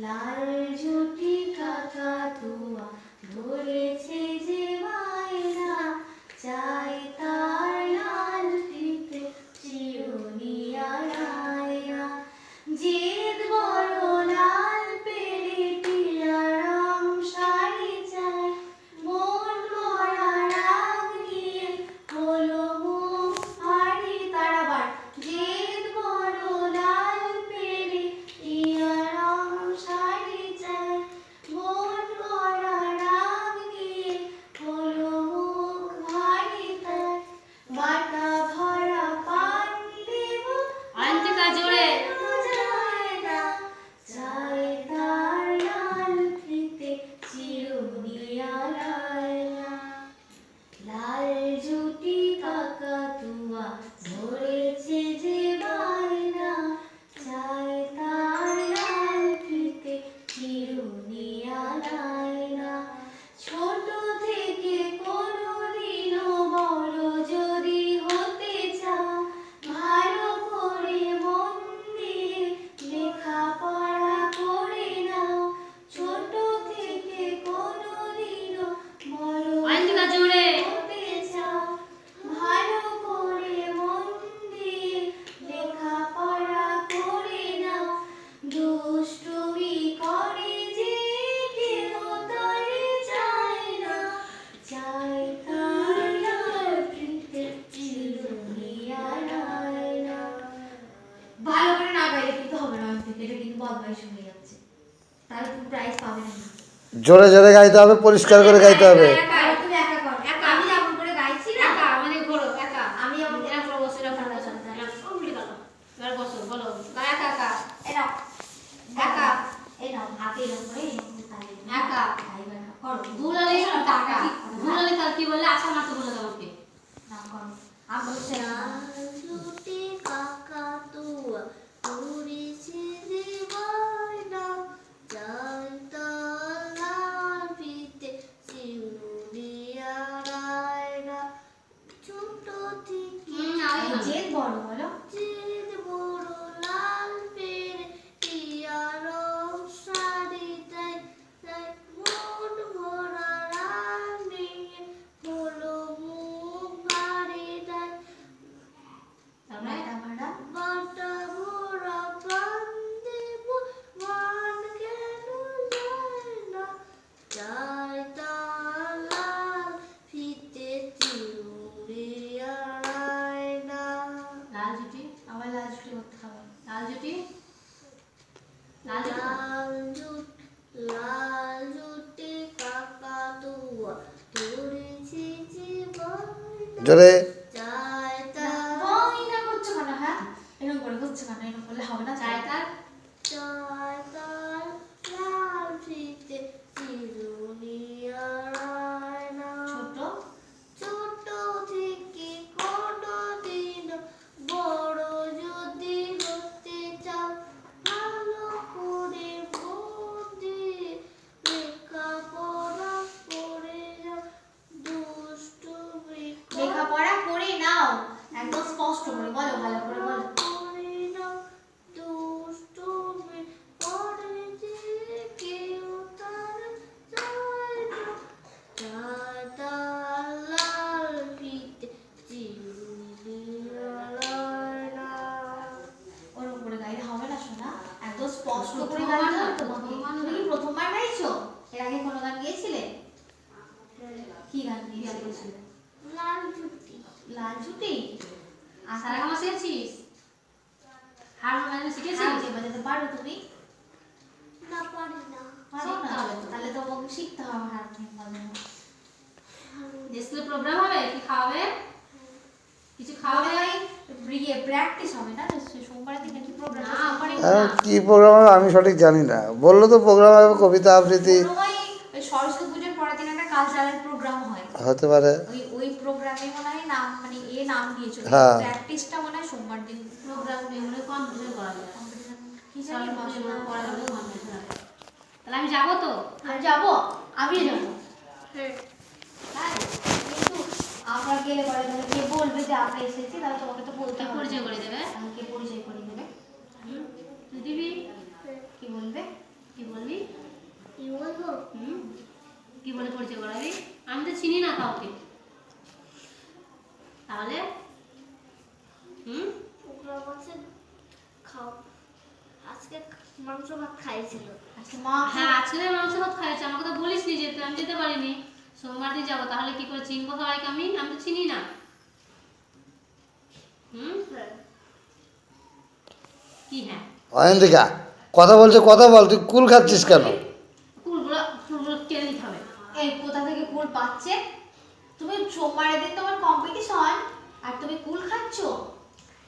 লাল জুটি কাকা ধরেছে একা। গাইবে না করো দুলালে টাকা। দুলালে কাল কি বললে আশা মাত্র বলে দাও আমাকে না করো। আর বলছে না ঝুটি কাকা তুয়া উড়েছে যে বায়না চাই তার লাল ফিতে চিরুনিয়া রায়না ছোট থেকে হুম, আর এই জেদ বড় বলো জিদ বড় লাল পেরে টিয়া রং শাড়ি তাই তাই মন ভরা রাগ নিয়ে হলো মুখ ভারী তাই তারপরে বাটা ভাড়া বাটা ভরা প্রাণ দেব মান কেন যায় না চাই তার লাল ফিতে চিরুনিয়া রায়না লাল জুটি আমার লাল ছুটি করতে হবে লাল জুটি লাল জুটি লাল জুট লাল জুটে কাকা তুয়া ধরেছি জীবন জোরে হ্যাঁ হবে না চায় তার চায় তার লাল ফিতে চিরুনিয়া রায়না ছোট ছোট থেকে কোনদিন বড় যদি হতে চাও ভালো করে মন দিয়ে লেখাপড়া করে যাও দুষ্টুমি লেখাপড়া করে নাও একদম স্পষ্ট করে বলো ভালো করে বলো করে নাও দুষ্টুমি করে যে কেউ তার চায় না চায় তার লাল ফিতে চিরুনিয়া রায়না ওরকম করে গাইলে হবে না শোনা একদম স্পষ্ট করে গাইতে তোমাকে তুমি প্রথমবার গাইছো এর আগে কোনো গান গিয়েছিলে কি গান গিয়েছিলে লাল জুটি লাল ছুটি শিখেছিস? হারমোনিয়াম শিখেছিস হারমোনিয়াম বাজাতে পারো তুমি? না পারি না। পারো না। তাহলে তো তোমাকে শিখতে হবে হারমোনিয়াম বাজানো স্কুলে প্রোগ্রাম হবে? কি খাওয়াবে? কিছু খাওয়াবে? খাওয়াবে ইয়ে প্র্যাকটিস হবে না সে সোমবারের দিন নাকি প্রোগ্রাম না, কি প্রোগ্রাম হবে? আমি সঠিক জানি না। বলল তো প্রোগ্রাম হবে কবিতা আবৃত্তি। সরস্বতী পুজোর পরের দিন একটা কালচারাল প্রোগ্রাম হয়। হতে পারে। ওই ওই প্রোগ্রামে মনে হয় নাম মানে এ নাম দিয়েছিল। হ্যাঁ। প্র্যাকটিসটা মনে হয় সোমবার দিন প্রোগ্রাম কম্পিটিশন করা যায় কি জানি করা যাবে তাহলে আমি যাব তো? আমি যাব আমিও যাব। হ্যাঁ। হ্যাঁ কিন্তু আমরা গেলে পরে তাহলে কে বলবে যে এসেছি তাহলে তোমাকে তো বলতে পরিচয় করে দেবে? আমাকে পরিচয় করে দেবে। তুই দিবি? কি বলবে? কি বলবে? কি বলে পরিচয় করাবি? আমি তো চিনি না কাউকে। তাহলে? হ্যাঁ মাংস ভাত আচ্ছা, হ্যাঁ, আমাকে তো আমি যেতে পারিনি। সোমবার যাব। তাহলে কি করে চিনবো সবাইকে আমি? আমি তো চিনি না। কি হ্যাঁ? অয়ন্তিকা কথা বলছে কথা বল। তুই কুল খাচ্ছিস কেন? সোমবারের দিন তোমার কম্পিটিশন আর তুমি কুল খাচ্ছ?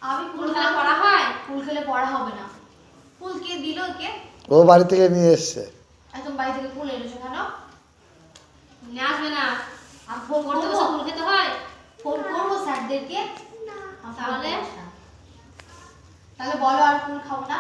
আমি কুল কুল খেলে পড়া হয়? কুল খেলে পড়া হবে না। কুল কে দিল কে? ও বাড়ি থেকে নিয়ে এসছে। একদম বাড়ি থেকে কুল এনেছো কেন? নিয়ে আসবে না। আর ফোন করতে বসে কুল খেতে হয়? ফোন করব স্যারদেরকে? আর তাহলে? তাহলে? বলো আর কুল খাব না।